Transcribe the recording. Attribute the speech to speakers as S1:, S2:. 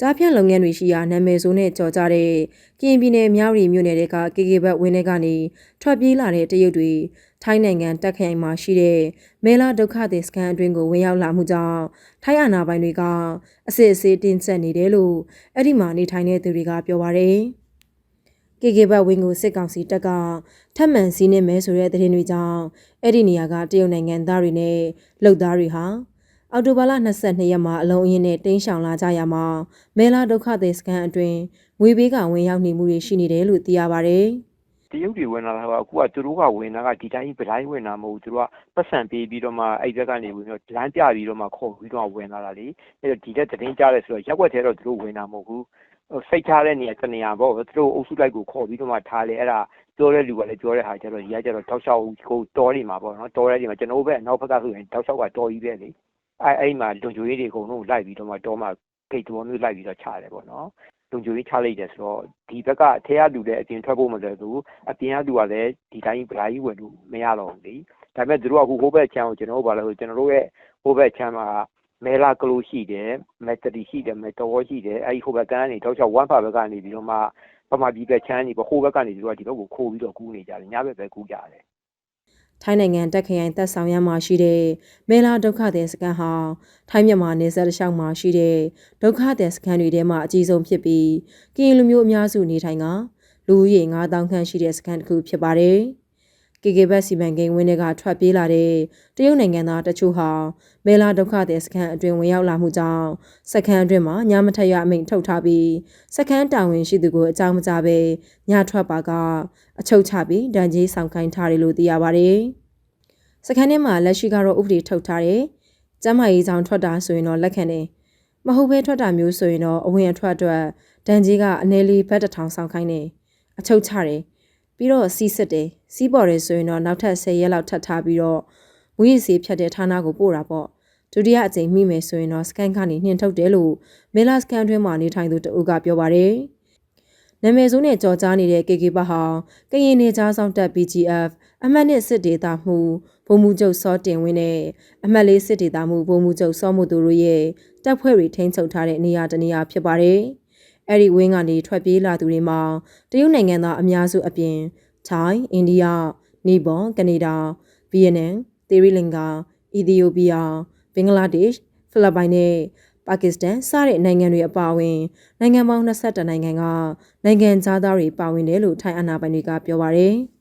S1: ကြားဖြန့်လုပ်ငန်းတွေရှိရာနာမည်ဆိုးနဲ့ကြော်ကြတဲ့ကရင်ပြည်နယ်မြောက်ရီမြို့နယ်တွေကကေကေဘတ်ဝင်းထဲကနေထွက်ပြေးလာတဲ့တရုတ်တွေထိုင်းနိုင်ငံတက်ခိုင်မှာရှိတဲ့မဲလာဒုက္ခသည်စခန်းအတွင်းကိုဝင်ရောက်လာမှုကြောင့်ထိုင်းအာဏာပိုင်တွေကအစစ်အဆေးတင်းကျပ်နေတယ်လို့အဲ့ဒီမှာနေထိုင်တဲ့သူတွေကပြောပါရယ်ကေကေဘတ်ဝင်းကိုစစ်ကောင်စီတပ်ကထပ်မံစီးနင်းမဲဆိုတဲ့သတင်းတွေကြောင့်အဲ့ဒီနေရာကတရုတ်နိုင်ငံသားတွေနဲ့လုံသားတွေဟာ အော်တိုဘာလ22ရက်မှာအလုံးအင်းနဲ့တင်းရှောင်လာကြရမှာမဲလာဒုက္ခသည်စခန်းအတွင်းငွေပေးကဝင်ရောက်နေမှုတွေရှိနေတယ်လို့သိရပါဗျ။
S2: တရုတ်တွေဝင်လာတာကအခုကသူတို့ကဝင်တာကဒီတိုင်းဗတိုင်းဝင်တာမဟုတ်ဘူးသူတို့ကပတ်စံပေးပြီးတော့မှအဲ့ဘက်ကနေဝင်ပြီးတော့လမ်းပြပြီးတော့မှခေါ်ပြီးတော့ဝင်လာတာလေအဲ့တော့ဒီတဲ့သတင်းကြားတယ်ဆိုတော့ရက်ွက်သေးတော့သူတို့ဝင်တာမဟုတ်ဘူးဟိုစိတ်ထားတဲ့နေရာတနေရာပေါ့သူတို့အုပ်စုလိုက်ကိုခေါ်ပြီးတော့မှထားလေအဲ့ဒါပြောတဲ့လူကလည်းပြောတဲ့ဟာကျတော့ဒီကကျတော့တောက်လျှောက်ကိုတော်နေမှာပေါ့နော်တော်တဲ့နေမှာကျွန်တော်တို့ဘက်နောက်ဘက်ကဆိုရင်တောက်လျှောက်ကတော်ကြီးပဲလေ အဲ့အဲ့မှာလုံချိုရေးတွေအကုန်လုံးလိုက်ပြီးတော့မှတော်မှဂိတ်တော်မျိုးလိုက်ပြီးတော့ချတယ်ပေါ့နော်လုံခြုံရေးချလိုက်တယ်ဆိုတော့ဒီဘက်ကအထက်ကလူလည်းအပြင်ထွက်ဖို့မလွယ်ဘူးအပြင်ကလူကလည်းဒီတိုင်းဗလာကြီးဝင်လို့မရတော့ဘူးလေဒါပေမဲ့သူတို့ကအခုဟိုဘက်ချမ်းကိုကျွန်တော်တို့ဘာလို့ကျွန်တော်တို့ရဲ့ဟိုဘက်ချမ်းမှာမဲလာကလိုရှိတယ်မက်တရီရှိတယ်မက်တော်ရှိတယ်အဲဒီဟိုဘက်ကနေတောက်ချောက်ဝမ်ဖာဘက်ကနေပြီးတော့မှပမာပြည်ဘက်ချမ်းကြီးပေါ့ဟိုဘက်ကနေပြီးတော့ဒီဘက်ကိုခိုးပြီးတော့ကူးနေကြတယ်ညဘက်ပဲကူးကြတယ်
S1: ထိုင်းနိုင်ငံတက်ခရိုင်တပ်ဆောင်ရမှာရှိတဲ့မဲလာဒုက္ခသည်စခန်းဟာထိုင်းမြန်မာနယ်စပ်တစ်လျှောက်မှာရှိတဲ့ဒုက္ခသည်စခန်းတွေထဲမှာအကြီးဆုံးဖြစ်ပြီးကရင်လူမျိုးအများစုနေထိုင်ကလူဦးရေ9000ခန့်ရှိတဲ့စခန်းတစ်ခုဖြစ်ပါတယ်။ KK ဘတ်စီမံကိန်းဝင်းတွေကထွက်ပြေးလာတဲ့တရုတ်နိုင်ငံသားတချို့ဟာမဲလာဒုက္ခသည်စခန်းအတွင်းဝင်ရောက်လာမှုကြောင့်စခန်းအတွင်းမှာညမထရအမိန့်ထုတ်ထားပြီးစခန်းတာဝန်ရှိသူကိုအကြောင်းမကြားဘဲညထွက်ပါကအချုပ်ချပြီးဒဏ်ကြီးဆောင်ခိုင်းထားတယ်လို့သိရပါတယ်။စခန်းထဲမှာလက်ရှိကတော့ဥပဒေထုတ်ထားတယ်။ကျမ်းမာရေးကြောင့်ထွက်တာဆိုရင်တော့လက်ခံတယ်။မဟုတ်ဘဲထွက်တာမျိုးဆိုရင်တော့အဝင်အထွက်အတွက်ဒဏ်ကြီးကအနည်းလေးဘတ်တစ်ထောင်ဆောင်ခိုင်းတယ်။အချုပ်ချတယ်။ ပြီးတော့စီးစစ်တယ်။စီးပေါ်တယ်ဆိုရင်တော့နောက်ထပ်10ရက်လောက်ထပ်ထားပြီးတော့ငွေရည်စီဖြတ်တဲ့ဌာနကိုပို့တာပေါ့။ဒုတိယအကြိမ်မိမယ်ဆိုရင်တော့စကန်ကနေနှင်ထုတ်တယ်လို့မဲလာစကန်အတွင်းမှာနေထိုင်သူတအုပ်ကပြောပါတယ်။နာမည်ဆိုးနဲ့ကြော်ကြားနေတဲ့ KK ဘတ်ဟာကရင်နေကြားဆောင်တက် BGF အမှတ်နှစ်စစ်ဒေသမှုဘုံမူချုပ်စောတင်ဝင်းနဲ့အမှတ်လေးစစ်ဒေသမှုဘုံမူချုပ်စောမှုသူတို့ရဲ့တပ်ဖွဲ့တွေထိန်းချုပ်ထားတဲ့နေရာတနေရာဖြစ်ပါတယ်။ အဲ့ဒီဝင်းကနေထွက်ပြေးလာသူတွေမှာတရုတ်နိုင်ငံသားအများစုအပြင်ထိုင်း၊အိန္ဒိယ၊နီပွန်၊ကနေဒါ၊ဗီယက်နမ်၊သီရိလင်္ကာ၊အီသီယိုးပီးယား၊ဘင်္ဂလားဒေ့ရှ်၊ဖိလစ်ပိုင်နဲ့ပါကစ္စတန်စတဲ့နိုင်ငံတွေအပါအဝင်နိုင်ငံပေါင်း22နိုင်ငံကနိုင်ငံသားတွေပါဝင်တယ်လို့ထိုင်းအာဏာပိုင်တွေကပြောပါရယ်။